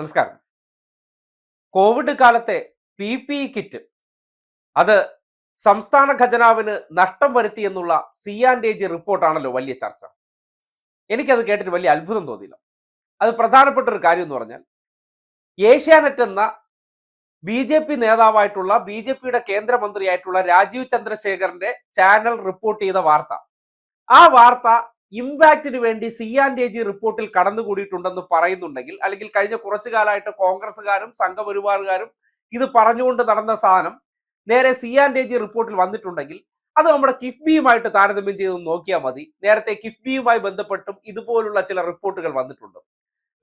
നമസ്കാരം. കോവിഡ് കാലത്തെ P P E kit അത് സംസ്ഥാന ഖജനാവിന് നഷ്ടം വരുത്തി എന്നുള്ള സി ആൻഡ് എ ജി റിപ്പോർട്ടാണല്ലോ വലിയ ചർച്ച. എനിക്കത് കേട്ടിട്ട് വലിയ അത്ഭുതം തോന്നിയില്ല. അത് പ്രധാനപ്പെട്ട ഒരു കാര്യം എന്ന് പറഞ്ഞാൽ ഏഷ്യാനെറ്റ് എന്ന ബി ജെ പി നേതാവായിട്ടുള്ള ബി ജെ പിയുടെ കേന്ദ്രമന്ത്രിയായിട്ടുള്ള രാജീവ് ചന്ദ്രശേഖറിന്റെ ചാനൽ റിപ്പോർട്ട് ചെയ്ത വാർത്ത. ആ വാർത്ത ഇമ്പാക്റ്റിന് വേണ്ടി സി ആൻഡ് എ ജി റിപ്പോർട്ടിൽ കടന്നുകൂടിയിട്ടുണ്ടെന്ന് പറയുന്നുണ്ടെങ്കിൽ അല്ലെങ്കിൽ കഴിഞ്ഞ കുറച്ചു കാലമായിട്ട് കോൺഗ്രസ്സുകാരും സംഘപരിവാറുകാരും ഇത് പറഞ്ഞുകൊണ്ട് നടന്ന സാധനം നേരെ സി ആൻഡ് എ ജി റിപ്പോർട്ടിൽ വന്നിട്ടുണ്ടെങ്കിൽ അത് നമ്മുടെ കിഫ്ബിയുമായിട്ട് താരതമ്യം ചെയ്ത് നോക്കിയാൽ മതി. നേരത്തെ കിഫ്ബിയുമായി ബന്ധപ്പെട്ടും ഇതുപോലുള്ള ചില റിപ്പോർട്ടുകൾ വന്നിട്ടുണ്ട്.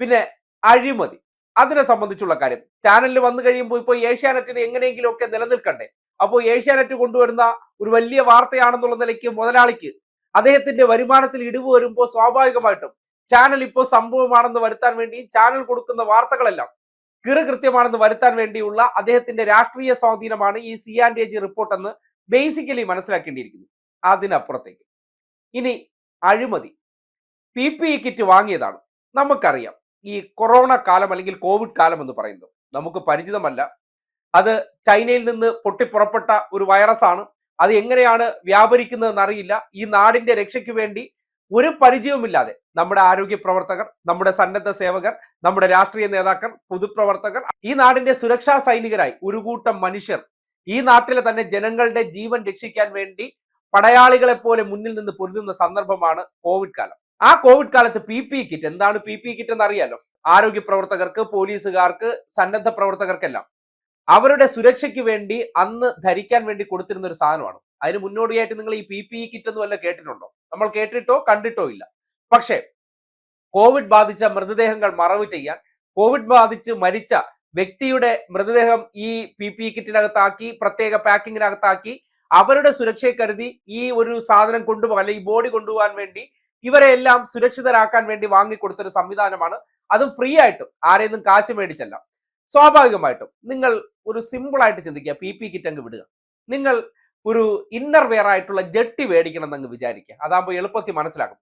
പിന്നെ അഴിമതി അതിനെ സംബന്ധിച്ചുള്ള കാര്യം. ചാനലിൽ വന്നു കഴിയുമ്പോൾ ഇപ്പോൾ ഏഷ്യാനെറ്റിന് എങ്ങനെയെങ്കിലുമൊക്കെ നിലനിൽക്കണ്ടേ? അപ്പോൾ ഏഷ്യാനെറ്റ് കൊണ്ടുവരുന്ന ഒരു വലിയ വാർത്തയാണെന്നുള്ള നിലയ്ക്ക് മുതലാളിക്ക് അദ്ദേഹത്തിന്റെ വരുമാനത്തിൽ ഇടിവ് വരുമ്പോൾ സ്വാഭാവികമായിട്ടും ചാനൽ ഇപ്പോൾ സംഭവമാണെന്ന് വരുത്താൻ വേണ്ടി ചാനൽ കൊടുക്കുന്ന വാർത്തകളെല്ലാം കൃത്യമാണെന്ന് വരുത്താൻ വേണ്ടിയുള്ള അദ്ദേഹത്തിന്റെ രാഷ്ട്രീയ സ്വാധീനമാണ് ഈ C and A G report എന്ന് ബേസിക്കലി മനസ്സിലാക്കേണ്ടിയിരിക്കുന്നു. അതിനപ്പുറത്തേക്ക്. ഇനി അഴിമതി. പി പി ഇ കിറ്റ് വാങ്ങിയതാണ്. നമുക്കറിയാം. ഈ കൊറോണ കാലം അല്ലെങ്കിൽ കോവിഡ് കാലം എന്ന് പറയുന്നത് നമുക്ക് പരിചിതമല്ല. അത് ചൈനയിൽ നിന്ന് പൊട്ടിപ്പുറപ്പെട്ട ഒരു വൈറസാണ് അത് എങ്ങനെയാണ് വ്യാപരിക്കുന്നതെന്ന് അറിയില്ല. ഈ നാടിന്റെ രക്ഷയ്ക്ക് വേണ്ടി ഒരു പരിചയവുമില്ലാതെ നമ്മുടെ ആരോഗ്യ പ്രവർത്തകർ നമ്മുടെ സന്നദ്ധ സേവകർ നമ്മുടെ രാഷ്ട്രീയ നേതാക്കൾ പൊതുപ്രവർത്തകർ ഈ നാടിന്റെ സുരക്ഷാ സൈനികരായി ഒരു കൂട്ടം മനുഷ്യർ ഈ നാട്ടിലെ തന്നെ ജനങ്ങളുടെ ജീവൻ രക്ഷിക്കാൻ വേണ്ടി പടയാളികളെ പോലെ മുന്നിൽ നിന്ന് പൊരുതുന്ന സന്ദർഭമാണ് കോവിഡ് കാലം. ആ കോവിഡ് കാലത്ത് പി പി കിറ്റ് എന്താണ് പി പി കിറ്റ് എന്ന് അറിയാലോ ആരോഗ്യ പ്രവർത്തകർക്ക് പോലീസുകാർക്ക് സന്നദ്ധ പ്രവർത്തകർക്കെല്ലാം. അവരുടെ സുരക്ഷയ്ക്ക് വേണ്ടി അന്ന് ധരിക്കാൻ വേണ്ടി കൊടുത്തിരുന്ന ഒരു സാധനമാണ്. അതിന് മുന്നോടിയായിട്ട് നിങ്ങൾ ഈ പി പി ഇ കിറ്റ് എന്ന് വല്ല കേട്ടിട്ടുണ്ടോ? നമ്മൾ കേട്ടിട്ടോ കണ്ടിട്ടോ ഇല്ല. പക്ഷേ കോവിഡ് ബാധിച്ച മൃതദേഹങ്ങൾ മറവ് ചെയ്യാൻ കോവിഡ് ബാധിച്ച് മരിച്ച വ്യക്തിയുടെ മൃതദേഹം ഈ പി പി ഇ കിറ്റിനകത്താക്കി പ്രത്യേക പാക്കിങ്ങിനകത്താക്കി അവരുടെ സുരക്ഷയെ കരുതി ഈ ഒരു സാധനം കൊണ്ടുപോകാൻ അല്ലെങ്കിൽ ഈ ബോഡി കൊണ്ടുപോകാൻ വേണ്ടി ഇവരെ എല്ലാം സുരക്ഷിതരാക്കാൻ വേണ്ടി വാങ്ങിക്കൊടുത്തൊരു സംവിധാനമാണ്. അതും ഫ്രീ ആയിട്ടും. ആരെയൊന്നും കാശ് മേടിച്ചല്ല. സ്വാഭാവികമായിട്ടും നിങ്ങൾ ഒരു സിമ്പിൾ ആയിട്ട് ചിന്തിക്കുക പി പി കിറ്റ് അങ്ങ് വിടുക. നിങ്ങൾ ഒരു ഇന്നർ വെയർ ആയിട്ടുള്ള ജട്ടി മേടിക്കണം എന്നങ്ങ് വിചാരിക്കുക. അതാകുമ്പോൾ എളുപ്പത്തിൽ മനസ്സിലാക്കും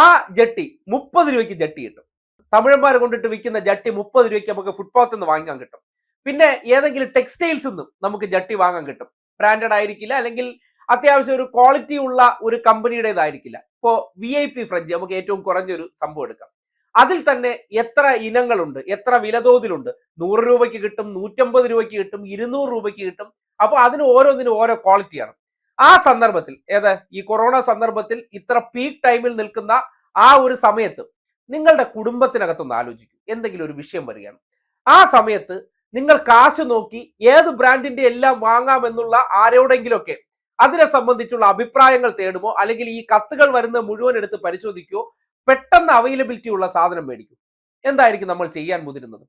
ആ ജട്ടി മുപ്പത് രൂപയ്ക്ക് ജട്ടി കിട്ടും. തമിഴന്മാർ കൊണ്ടിട്ട് വിൽക്കുന്ന ജട്ടി മുപ്പത് രൂപയ്ക്ക് നമുക്ക് ഫുട്പാത്തിൽ നിന്ന് വാങ്ങാൻ കിട്ടും. പിന്നെ ഏതെങ്കിലും ടെക്സ്റ്റൈൽസ് നിന്നും നമുക്ക് ജട്ടി വാങ്ങാൻ കിട്ടും. ബ്രാൻഡഡ് ആയിരിക്കില്ല അല്ലെങ്കിൽ അത്യാവശ്യം ഒരു ക്വാളിറ്റി ഉള്ള ഒരു കമ്പനിയുടേതായിരിക്കില്ല ഇപ്പോൾ വി ഐ പി ഫ്രഞ്ച് നമുക്ക് ഏറ്റവും കുറഞ്ഞൊരു സംഭവം എടുക്കാം. അതിൽ തന്നെ എത്ര ഇനങ്ങളുണ്ട് എത്ര വിലതോതിലുണ്ട് നൂറ് രൂപയ്ക്ക് കിട്ടും നൂറ്റമ്പത് രൂപയ്ക്ക് കിട്ടും ഇരുന്നൂറ് രൂപയ്ക്ക് കിട്ടും. അപ്പോൾ അതിന് ഓരോന്നിനും ഓരോ ക്വാളിറ്റിയാണ് ആ സന്ദർഭത്തിൽ ഏത്? ഈ കൊറോണ സന്ദർഭത്തിൽ ഇത്ര പീക്ക് ടൈമിൽ നിൽക്കുന്ന ആ ഒരു സമയത്ത് നിങ്ങളുടെ കുടുംബത്തിനകത്തൊന്ന് ആലോചിക്കും. എന്തെങ്കിലും ഒരു വിഷയം വരികയാണ്. ആ സമയത്ത് നിങ്ങൾ കാശ് നോക്കി ഏത് ബ്രാൻഡിന്റെ എല്ലാം വാങ്ങാമെന്നുള്ള ആരോടെങ്കിലൊക്കെ അതിനെ സംബന്ധിച്ചുള്ള അഭിപ്രായങ്ങൾ തേടുമോ? അല്ലെങ്കിൽ ഈ കത്തുകൾ വരുന്ന മുഴുവൻ എടുത്ത് പരിശോധിക്കുമോ പെട്ടെന്ന് അവൈലബിലിറ്റി ഉള്ള സാധനം മേടിക്കും. എന്തായിരിക്കും നമ്മൾ ചെയ്യാൻ മുതിരുന്നത്?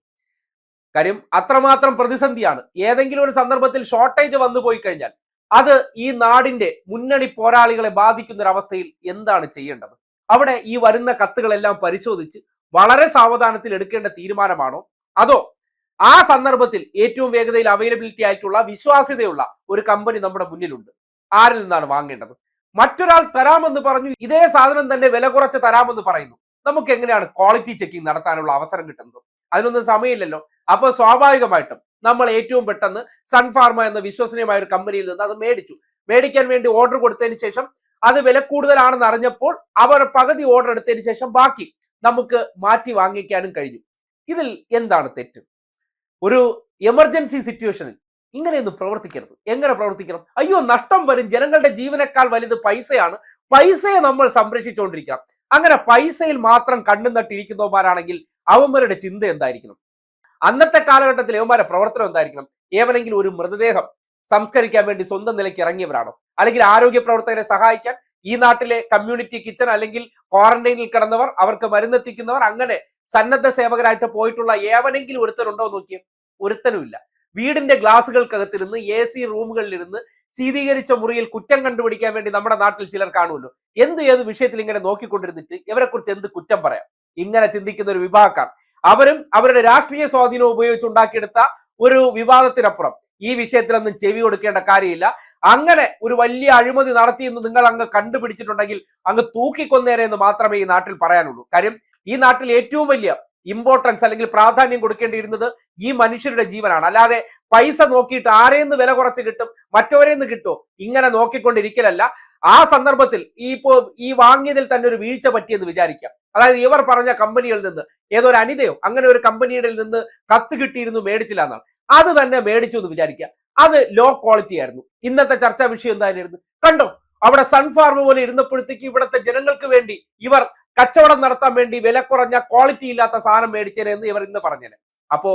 കാര്യം അത്രമാത്രം പ്രതിസന്ധിയാണ്. ഏതെങ്കിലും ഒരു സന്ദർഭത്തിൽ ഷോർട്ടേജ് വന്നു പോയി കഴിഞ്ഞാൽ അത് ഈ നാടിന്റെ മുന്നണി പോരാളികളെ ബാധിക്കുന്ന ഒരവസ്ഥയിൽ എന്താണ് ചെയ്യേണ്ടത്? അവിടെ ഈ വരുന്ന കത്തുകളെല്ലാം പരിശോധിച്ച് വളരെ സാവധാനത്തിൽ എടുക്കേണ്ട തീരുമാനമാണോ? അതോ ആ സന്ദർഭത്തിൽ ഏറ്റവും വേഗതയിൽ അവൈലബിലിറ്റി ആയിട്ടുള്ള വിശ്വാസ്യതയുള്ള ഒരു കമ്പനി നമ്മുടെ മുന്നിലുണ്ട്. ആരിൽ നിന്നാണ് വാങ്ങേണ്ടത്? മറ്റൊരാൾ തരാമെന്ന് പറഞ്ഞു ഇതേ സാധനം തന്നെ വില കുറച്ച് തരാമെന്ന് പറയുന്നു. നമുക്ക് എങ്ങനെയാണ് ക്വാളിറ്റി ചെക്കിംഗ് നടത്താനുള്ള അവസരം കിട്ടുന്നത്? അതിനൊന്നും സമയമില്ലല്ലോ. അപ്പോൾ സ്വാഭാവികമായിട്ടും നമ്മൾ ഏറ്റവും പെട്ടെന്ന് സൺഫാർമ എന്ന വിശ്വസനീയമായ ഒരു കമ്പനിയിൽ നിന്ന് അത് മേടിച്ചു. മേടിക്കാൻ വേണ്ടി ഓർഡർ കൊടുത്തതിന് ശേഷം അത് വില കൂടുതലാണെന്ന് അറിഞ്ഞപ്പോൾ അവർ പകുതി ഓർഡർ എടുത്തതിന് ശേഷം ബാക്കി നമുക്ക് മാറ്റി വാങ്ങിക്കാനും കഴിഞ്ഞു. ഇതിൽ എന്താണ് തെറ്റ്? ഒരു എമർജൻസി സിറ്റുവേഷനിൽ ഇങ്ങനെയൊന്നും പ്രവർത്തിക്കരുത്. എങ്ങനെ പ്രവർത്തിക്കണം? അയ്യോ നഷ്ടം വരും. ജനങ്ങളുടെ ജീവനേക്കാൾ വലുത് പൈസയാണ്. പൈസയെ നമ്മൾ സംരക്ഷിച്ചുകൊണ്ടിരിക്കണം. അങ്ങനെ പൈസയിൽ മാത്രം കണ്ണും നട്ടിരിക്കുന്നവന്മാരാണെങ്കിൽ അവന്മാരുടെ ചിന്ത എന്തായിരിക്കണം? അന്നത്തെ കാലഘട്ടത്തിൽ ഇവന്മാരുടെ പ്രവർത്തനം എന്തായിരിക്കണം? ഏവനെങ്കിലും ഒരു മൃതദേഹം സംസ്കരിക്കാൻ വേണ്ടി സ്വന്തം നിലയ്ക്ക് ഇറങ്ങിയവരാണോ? അല്ലെങ്കിൽ ആരോഗ്യ പ്രവർത്തകരെ സഹായിക്കാൻ ഈ നാട്ടിലെ കമ്മ്യൂണിറ്റി കിച്ചൺ അല്ലെങ്കിൽ ക്വാറന്റൈനിൽ കിടന്നവർ അവർക്ക് മരുന്നെത്തിക്കുന്നവർ അങ്ങനെ സന്നദ്ധ സേവകരായിട്ട് പോയിട്ടുള്ള ഏവനെങ്കിലും ഒരുത്തനുണ്ടോ നോക്കിയേ? ഒരുത്തനുമില്ല. വീടിന്റെ ഗ്ലാസുകൾക്കകത്തിരുന്ന് എ സി റൂമുകളിലിരുന്ന് ശീതീകരിച്ച മുറിയിൽ കുറ്റം കണ്ടുപിടിക്കാൻ വേണ്ടി നമ്മുടെ നാട്ടിൽ ചിലർ കാണുമല്ലോ. എന്ത് ഏത് വിഷയത്തിൽ ഇങ്ങനെ നോക്കിക്കൊണ്ടിരുന്നിട്ട് ഇവരെ കുറിച്ച് എന്ത് കുറ്റം പറയാം? ഇങ്ങനെ ചിന്തിക്കുന്ന ഒരു വിഭാഗക്കാർ. അവരും അവരുടെ രാഷ്ട്രീയ സ്വാധീനം ഉപയോഗിച്ചുണ്ടാക്കിയെടുത്ത ഒരു വിവാദത്തിനപ്പുറം. ഈ വിഷയത്തിലൊന്നും ചെവി കൊടുക്കേണ്ട കാര്യമില്ല. അങ്ങനെ ഒരു വലിയ അഴിമതി നടത്തിയെന്ന് നിങ്ങൾ അങ്ങ് കണ്ടുപിടിച്ചിട്ടുണ്ടെങ്കിൽ അങ്ങ് തൂക്കിക്കൊന്നേരെ എന്ന് മാത്രമേ ഈ നാട്ടിൽ പറയാനുള്ളൂ. കാര്യം ഈ നാട്ടിൽ ഏറ്റവും വലിയ ഇമ്പോർട്ടൻസ് അല്ലെങ്കിൽ പ്രാധാന്യം കൊടുക്കേണ്ടിയിരുന്നത് ഈ മനുഷ്യരുടെ ജീവനാണ്. അല്ലാതെ പൈസ നോക്കിയിട്ട് ആരെയെന്ന് വില കുറച്ച് കിട്ടും മറ്റവരെന്ന് കിട്ടുമോ? ഇങ്ങനെ നോക്കിക്കൊണ്ടിരിക്കലല്ല. ആ സന്ദർഭത്തിൽ ഈ ഇപ്പോ ഈ വാങ്ങിയതിൽ തന്നെ ഒരു വീഴ്ച പറ്റിയെന്ന് വിചാരിക്കാം. അതായത് ഇവർ പറഞ്ഞ കമ്പനികളിൽ നിന്ന് ഏതൊരു അനിതയോ അങ്ങനെ ഒരു കമ്പനിയുടെ നിന്ന് കത്ത് കിട്ടിയിരുന്നു മേടിച്ചില്ല എന്നാണ്. അത് തന്നെ മേടിച്ചു എന്ന് വിചാരിക്കുക. അത് ലോ ക്വാളിറ്റി ആയിരുന്നു. ഇന്നത്തെ ചർച്ചാ വിഷയം എന്തായിരുന്നു കണ്ടോ? അവിടെ സൺഫാർമ പോലെ ഇരുന്നപ്പോഴത്തേക്ക് ഇവിടുത്തെ ജനങ്ങൾക്ക് വേണ്ടി ഇവർ കച്ചവടം നടത്താൻ വേണ്ടി വില കുറഞ്ഞ ക്വാളിറ്റി ഇല്ലാത്ത സാധനം മേടിച്ചേനെ എന്ന് ഇവർ ഇന്ന് പറഞ്ഞേനെ. അപ്പോ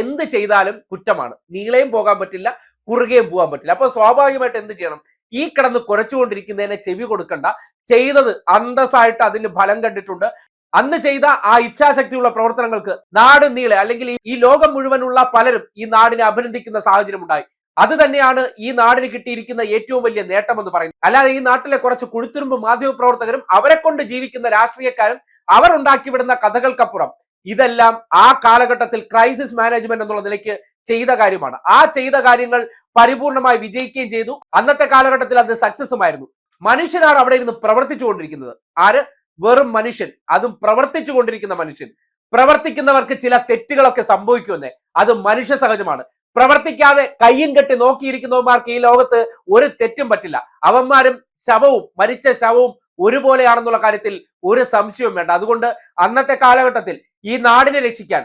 എന്ത് ചെയ്താലും കുറ്റമാണ്. നീളയും പോകാൻ പറ്റില്ല കുറുകയും പോകാൻ പറ്റില്ല. അപ്പൊ സ്വാഭാവികമായിട്ട് എന്ത് ചെയ്യണം? ഈ കിടന്ന് കുരച്ചുകൊണ്ടിരിക്കുന്നതിനെ ചെവി കൊടുക്കണ്ട. ചെയ്തത് അന്തസ്സായിട്ട് അതിന് ഫലം കണ്ടിട്ടുണ്ട്. അന്ന് ചെയ്ത ആ ഇച്ഛാശക്തിയുള്ള പ്രവർത്തനങ്ങൾക്ക് നാട് നീളെ അല്ലെങ്കിൽ ഈ ലോകം മുഴുവനുള്ള പലരും ഈ നാടിനെ അഭിനന്ദിക്കുന്ന സാഹചര്യം ഉണ്ടായി അത് തന്നെയാണ് ഈ നാടിന് കിട്ടിയിരിക്കുന്ന ഏറ്റവും വലിയ നേട്ടം എന്ന് പറയുന്നത്. അല്ലാതെ ഈ നാട്ടിലെ കുറച്ച് കുഴുത്തുരുമ്പ് മാധ്യമ പ്രവർത്തകരും അവരെ കൊണ്ട് ജീവിക്കുന്ന രാഷ്ട്രീയക്കാരും അവർ ഉണ്ടാക്കിവിടുന്ന കഥകൾക്കപ്പുറം ഇതെല്ലാം ആ കാലഘട്ടത്തിൽ ക്രൈസിസ് മാനേജ്മെന്റ് എന്നുള്ള നിലയ്ക്ക് ചെയ്ത കാര്യമാണ്. ആ ചെയ്ത കാര്യങ്ങൾ പരിപൂർണമായി വിജയിക്കുകയും ചെയ്തു. അന്നത്തെ കാലഘട്ടത്തിൽ അത് സക്സസുമായിരുന്നു മനുഷ്യനാണ് അവിടെ ഇരുന്ന് പ്രവർത്തിച്ചുകൊണ്ടിരിക്കുന്നത്. ആര്? വെറും മനുഷ്യൻ. അതും പ്രവർത്തിച്ചു കൊണ്ടിരിക്കുന്ന മനുഷ്യൻ. പ്രവർത്തിക്കുന്നവർക്ക് ചില തെറ്റുകളൊക്കെ സംഭവിക്കുമെന്നേ. അത് മനുഷ്യ സഹജമാണ്. പ്രവർത്തിക്കാതെ കയ്യും കെട്ടി നോക്കിയിരിക്കുന്നവന്മാർക്ക് ഈ ലോകത്ത് ഒരു തെറ്റും പറ്റില്ല. അവന്മാരും ശവവും മരിച്ച ശവവും ഒരുപോലെയാണെന്നുള്ള കാര്യത്തിൽ ഒരു സംശയവും വേണ്ട. അതുകൊണ്ട് അന്നത്തെ കാലഘട്ടത്തിൽ ഈ നാടിനെ രക്ഷിക്കാൻ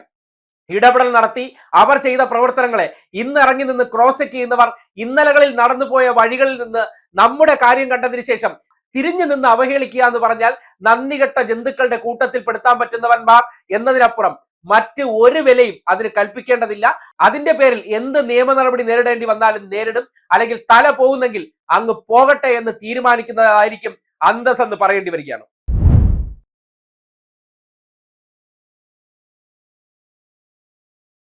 ഇടപെടൽ നടത്തി അവർ ചെയ്ത പ്രവർത്തനങ്ങളെ ഇന്ന് ഇറങ്ങി നിന്ന് ക്രോസ് ചെക്ക് ചെയ്യുന്നവർ ഇന്നലകളിൽ നടന്നുപോയ വഴികളിൽ നിന്ന് നമ്മുടെ കാര്യം കണ്ടതിന് ശേഷം തിരിഞ്ഞു നിന്ന് അവഹേളിക്കുക എന്ന് പറഞ്ഞാൽ നന്ദികെട്ട ജന്തുക്കളുടെ കൂട്ടത്തിൽ പെടുത്താൻ പറ്റുന്നവന്മാർ എന്നതിനപ്പുറം മറ്റ് ഒരു വിലയും അതിന് കൽപ്പിക്കേണ്ടതില്ല. അതിന്റെ പേരിൽ എന്ത് നിയമ നടപടി നേരിടേണ്ടി വന്നാലും നേരിടും. അല്ലെങ്കിൽ തല പോകുന്നെങ്കിൽ അങ്ങ് പോകട്ടെ എന്ന് തീരുമാനിക്കുന്നതായിരിക്കും അന്തസ് എന്ന് പറയേണ്ടി വരികയാണ്.